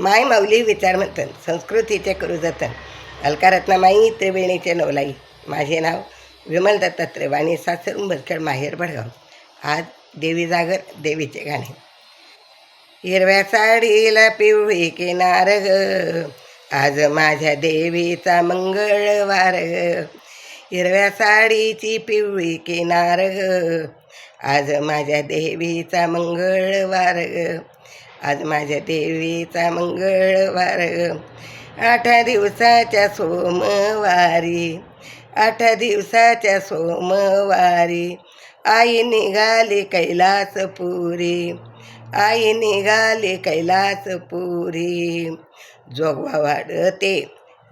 माय माऊली विचारमंथन संस्कृतीचे करू जतन अलकारत्नामाई त्रिवेणीचे नवलाई. माझे नाव विमल दत्तात्रय वाणी सासर उंबरखेड माहेर भडगाव. आज देवी जागर देवीचे गाणे. हिरव्या साडीला पिवळी किनार ग. आज माझ्या देवीचा मंगळवार ग. हिरव्या साडीची पिवळी किनार ग. आज माझ्या देवीचा मंगळवार ग. आज माझ्या देवीचा मंगळवार. ग आठ दिवसाच्या सोमवारी आठ दिवसाच्या सोमवारी आई निघाली कैलासपुरी आई निघाली कैलासपुरी. जोगवा वाढते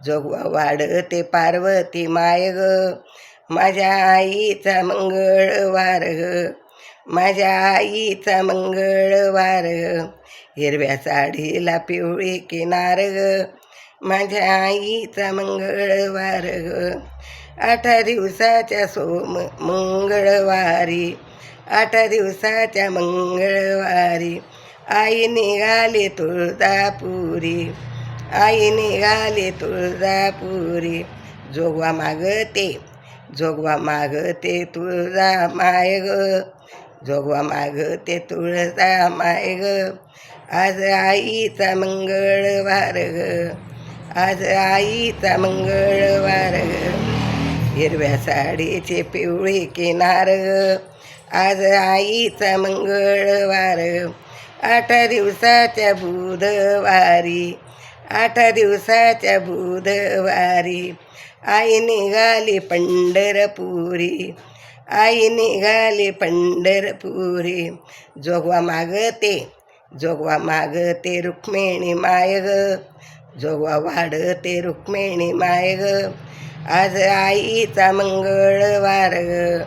जोगवा वाढते पार्वती माय ग माझ्या आईचा मंगळवार. ग माझ्या आईचा मंगळवार. हिरव्या साडीला पिवळी किनार. माझ्या आईचा मंगळवार. ग आठ दिवसाच्या सोम मंगळवारी. आठ दिवसाच्या मंगळवारी. आई निघाली तुळजापुरी. आई निघाली तुळजापुरी. जोगवा मागते. जोगवा मागते तुळजा माय ग. जोगवा मागते तुळसा माय ग आज आईचा मंगळवार ग. आज आईचा मंगळवार ग. हिरव्या साडीचे पिवळे किनार ग. आज आईचा मंगळवार आठ दिवसाच्या बुधवारी. आठ दिवसाच्या बुधवारी. आई निघाली पंढरपुरी. आई निघाली पंढरपुरी. जोगवा मागते जोगवा मागते रुक्मिणी माय ग जोगवा वाढते रुक्मिणी माय ग आज आईचा मंगळवार ग.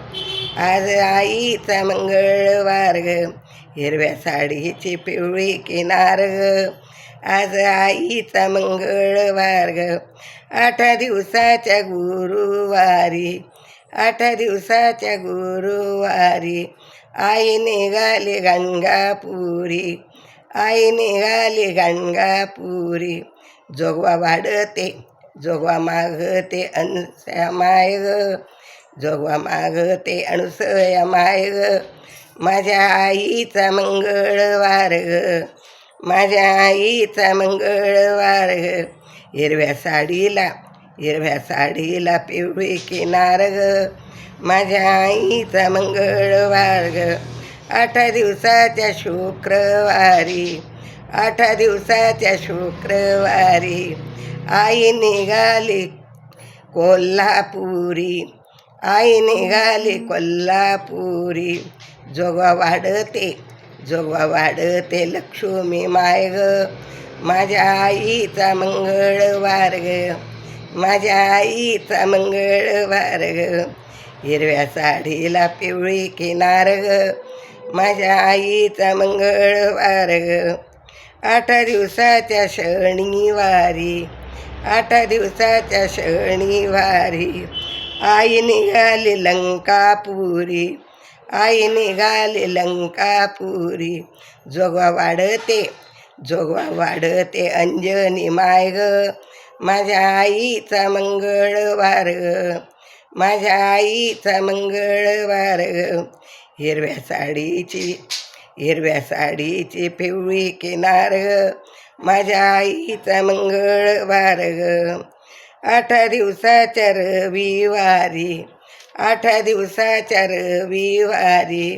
आज आईचा मंगळवार ग. हिरव्या साडीची पिवळी किनार ग. आज आईचा मंगळवार ग. आठ दिवसाच्या गुरुवारी आठ दिवसाच्या गुरुवारी. आई निघाली गंगापुरी. आई निघाली गंगापुरी. जोगवा वाढते जोगवा मागते अनुसया माय ग जोगवा मागते अनुसया माय ग माझ्या आईचा मंगळवार ग. माझ्या आईचा मंगळवार ग. हिरव्या साडीला हिरव्या साडीला पिवळी किनार ग. माझ्या आईचा मंगळवार ग. आठ दिवसाच्या शुक्रवारी आठ दिवसाच्या शुक्रवारी आई निघाली कोल्हापुरी आई निघाली कोल्हापुरी. जोगवा वाढते जोगवा वाढते लक्ष्मी माय ग. माझ्या आईचा मंगळवार ग. माझ्या आईचा मंगळवार ग. हिरव्या साडीला पिवळी किनार ग. माझ्या आईचा मंगळवार ग. आठ दिवसाच्या शनिवारी आठ दिवसाच्या शनिवारी आई निघाली लंकापुरी आई निघाली लंकापुरी. जोगवा वाढते जोगवा वाढते अंजनी माय ग. माझ्या आईचा मंगळवार. माझ्या आईचा मंगळवार. हिरव्या साडीची हिरव्या साडीची पिवळी किनार. माझ्या आईचा मंगळवार. ग आठ दिवसाच्या रविवारी आठ दिवसाच्या रविवारी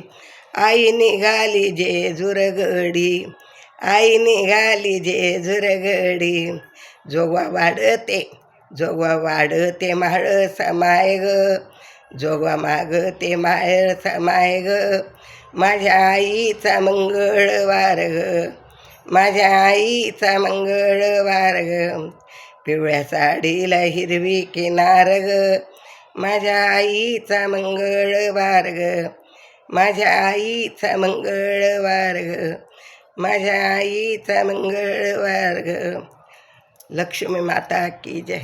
आई निघाली जेजुरगडी. आई निघाली जेजुरगडी जोगवा वाढते जोगवा वाढते माळ समाय ग जोगवा मागते माळ समाय ग माझ्या आईचा मंगळवार ग. माझ्या आईचा मंगळवार ग. पिवळ्या साडीला हिरवी किनार ग. माझ्या आईचा मंगळवार ग. माझ्या आईचा मंगळवार ग. माझ्या आईचा मंगळवार ग. लक्ष्मी माता की जय.